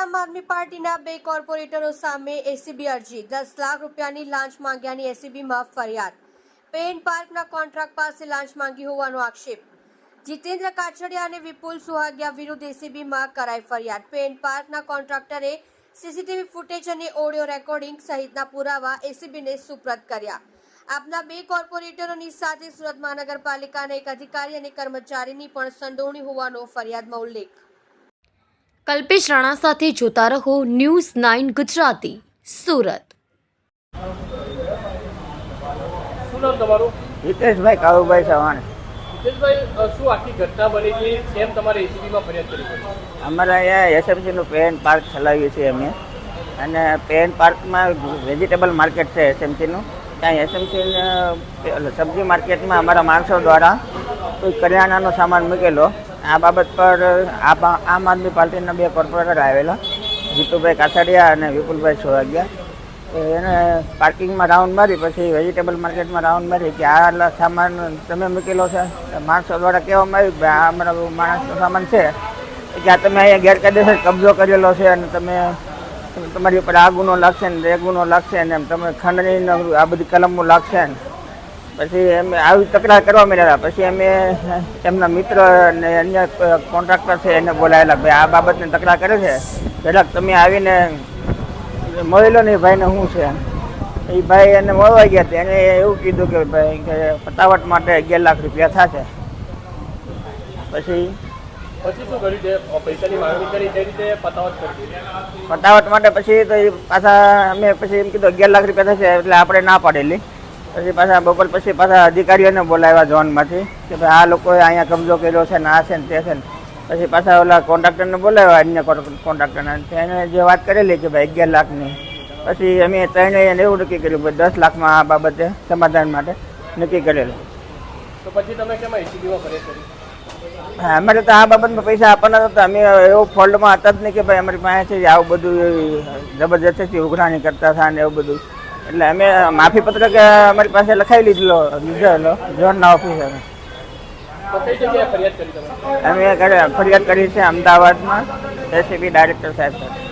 આમ આદમી પાર્ટીના બે કોર્પોરેટરો સામે એસીબી અરજી. દસ લાખ રૂપિયાની લાંચ માંગ્યાની એસીબીમાં ફરિયાદ. પેન પાર્કના કોન્ટ્રાક્ટ પાસે લાંચ માંગી હોવાનો આક્ષેપ. જીતેન્દ્ર કાછડિયા અને વિપુલ સુહાગિયા વિરુદ્ધ એસીબીમાં કરાઈ ફરિયાદ. પેન પાર્કના કોન્ટ્રાક્ટરે સીસીટીવી ફૂટેજ અને ઓડિયો રેકોર્ડિંગ સહિતના પુરાવા એસીબીને સુપ્રત કર્યા. આપના બે કોર્પોરેટરોની સાથે સુરત મહાનગરપાલિકાના એક અધિકારી અને કર્મચારીની પણ સંડોવણી હોવાનો ફરિયાદમાં ઉલ્લેખ. કલ્પેશ રાણા સાથે જોતા રહો ન્યૂઝ નાઇન ગુજરાતી સુરત. હિતેશભાઈ કાળુભાઈ ચૌહાણ હિતેશભાઈ અ, શું આખી ઘટના બની છે કેમ તમારે એસીબીમાં ફરિયાદ કરી પડી? અમારા અહીંયા એસએમસીનું પેન પાર્ક ચલાવીએ છે અમે અને પેન પાર્કમાં વેજીટેબલ માર્કેટ છે એસએમસીનું. ત્યાં એસએમસી સબ્જી માર્કેટમાં અમારા માણસો દ્વારા કોઈ કરિયાણાનો સામાન મૂકેલો. આ બાબત પર આમ આદમી પાર્ટીના બે કોર્પોરેટર આવેલા, જીતુભાઈ કાછડિયા અને વિપુલભાઈ સોવાગિયા તો એને પાર્કિંગમાં રાઉન્ડ મારી, પછી વેજીટેબલ માર્કેટમાં રાઉન્ડ મારી કે આ સામાન તમે મૂકેલો છે. માણસો દ્વારા કહેવામાં આવ્યું કે આ અમારા માણસનો સામાન છે. કે આ તમે અહીંયા ગેરકાયદેસર કબજો કરેલો છે અને તમે તમારી ઉપર આ ગુનો લાગશે ને એ ગુનો લાગશે ને તમે ખંડણી આ બધી કલમો લાગશે ને. પછી એમ આવી તકરાર કરવા માંડ્યા પછી અમે એમના મિત્ર અને અન્ય કોન્ટ્રાક્ટર છે એને બોલાયેલા ભાઈ આ બાબતની તકરાર કરે છે. જરાક તમે આવીને મળેલો ને ભાઈને શું છે એ ભાઈ એને મળવા ગયા હતા. એને એવું કીધું કે ભાઈ કે પતાવટ માટે અગિયાર લાખ રૂપિયા થશે પછી પતાવટ માટે પછી તો એ પાછા અમે પછી એમ કીધું અગિયાર લાખ રૂપિયા થશે એટલે આપણે ના પાડેલી. પછી પાછા બપોર પછી પાછા અધિકારીઓને બોલાવ્યા ઝોનમાંથી કે ભાઈ આ લોકોએ અહીંયા કબજો કર્યો છે ને આ છે ને તે છે ને. પછી પાછા ઓલા કોન્ટ્રાક્ટરને બોલાવ્યા અન્ય કોન્ટ્રાક્ટરને. એને જે વાત કરેલી કે ભાઈ અગિયાર લાખની. પછી અમે ત્રણેય એવું નક્કી કર્યું ભાઈ દસ લાખમાં આ બાબતે સમાધાન માટે નક્કી કરેલું. તો પછી તમે કેમ એસીબીમાં ફરિયાદ કરી હા, અમારે તો આ બાબતમાં પૈસા આપવાના હતા. અમે એવો ફોલ્ડમાં હતા જ નહીં કે ભાઈ અમારી પાસે છે આવું બધું જબરજસ્તી ઉઘરાણી કરતા હતા ને એવું બધું. એટલે અમે માફી પત્રક અમારી પાસે લખાવી લીધેલો લીધેલો ઝોનના ઓફિસર અમે ફરિયાદ કરી છે અમદાવાદમાં એસીબી ડાયરેક્ટર સાહેબ સાથે.